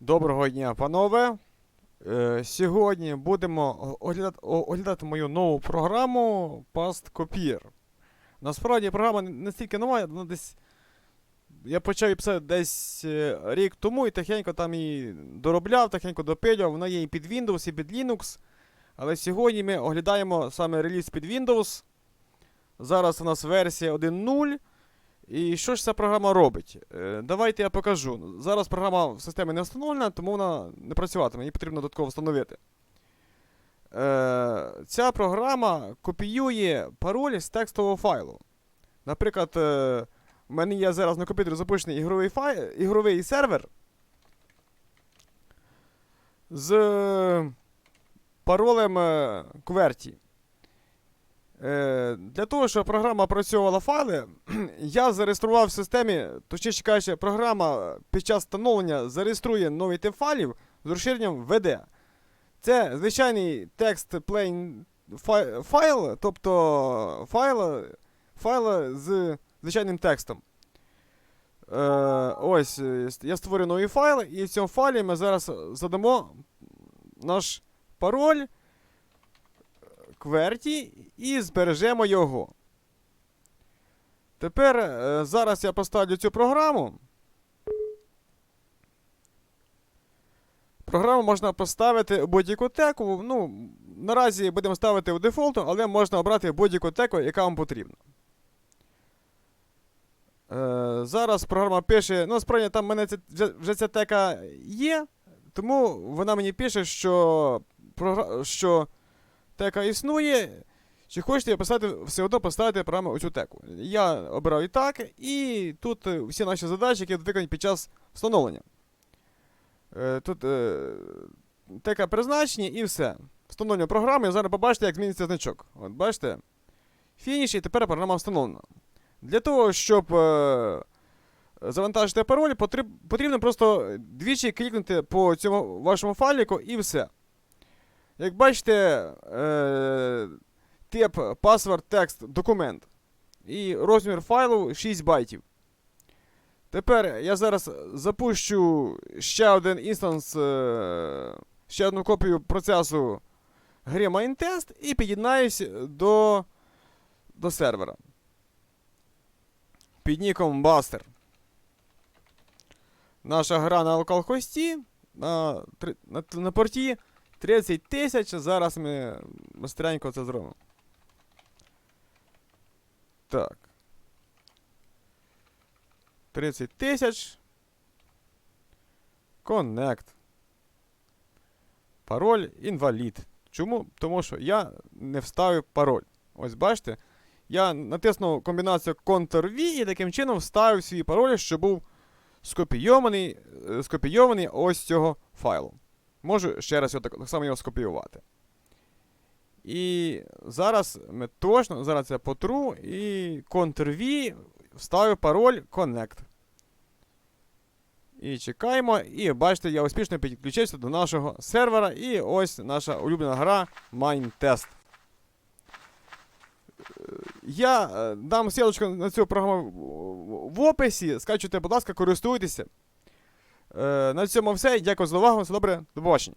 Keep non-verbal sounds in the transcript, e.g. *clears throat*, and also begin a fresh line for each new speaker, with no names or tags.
Доброго дня, панове. Е, сьогодні будемо оглядати, мою нову програму Past Copier. Насправді програма настільки нова, вона десь. Я почав її писати десь е, рік тому і тихенько там її доробляв, тихенько допилював. Вона є і під Windows, і під Linux. Але сьогодні ми оглядаємо саме реліз під Windows. Зараз у нас версія 1.0. І що ж ця програма робить? Е, давайте я покажу. Зараз програма в системі не встановлена, тому вона не працюватиме, її потрібно додатково встановити. Е, ця програма копіює пароль з текстового файлу. Наприклад, е, в мене є зараз на комп'ютері запущений ігровий, файл, ігровий сервер з е, паролем е, QWERTY. Е, для того, щоб програма опрацьовувала файли, *clears throat* я зареєстрував в системі, точніше кажучи, програма під час встановлення зареєструє новий тип файлів з розширенням VD. Це звичайний текст plain файл, тобто файл, файл з звичайним текстом. Е, ось, я створю новий файл, і в цьому файлі ми зараз задамо наш пароль QWERTY і збережемо його. Тепер е, зараз я поставлю цю програму. Програму можна поставити у будь-яку теку. Ну, наразі будемо ставити у дефолту, але можна обрати будь-яку теку, яка вам потрібна. Е, зараз програма пише. Ну, насправді там в мене це, вже, ця тека є, тому вона мені пише, що, що тека існує. Чи хочете я все одно поставити програму у цю теку? Я обираю і так, і тут е, всі наші задачі, які виконані під час встановлення. Е, Тут е, тека призначення і все. Встановлення програми, зараз побачите, як зміниться значок. От бачите? Фініш, і тепер програма встановлена. Для того, щоб завантажити пароль, потрібно просто двічі клікнути по цьому вашому файліку і все. Як бачите, е, тип password текст документ. І розмір файлу 6 байтів. Тепер я зараз запущу ще один інстанс, е, ще одну копію процесу гри MindTest і під'єднаюсь до, до сервера. Під ніком Buster. Наша гра на локалхості на, три- на, на порті 30 тисяч. Зараз ми быстренько це зробимо. Так. 30 тисяч. Connect. Пароль інвалід. Чому? Тому що я не вставив пароль. Ось бачите. Я натиснув комбінацію Ctrl-V і таким чином вставив свій пароль, що був скопійований, е, скопійований ось цього файлу. Можу ще раз його так, так само його скопіювати. І зараз ми точно, зараз я потру і Ctrl-V вставив пароль Connect. І чекаємо. І бачите, я успішно підключився до нашого сервера. І ось наша улюблена гра. Е, Я е, дам ссылочку на цю програму в описі. Скачуйте, будь ласка, користуйтеся. Е, На цьому все. Дякую за увагу. Все добре, до побачення.